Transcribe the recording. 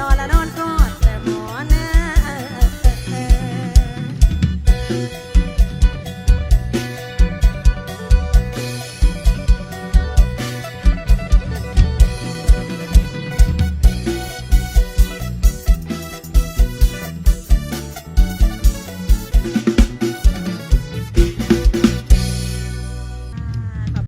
นอนแล้วเนาะ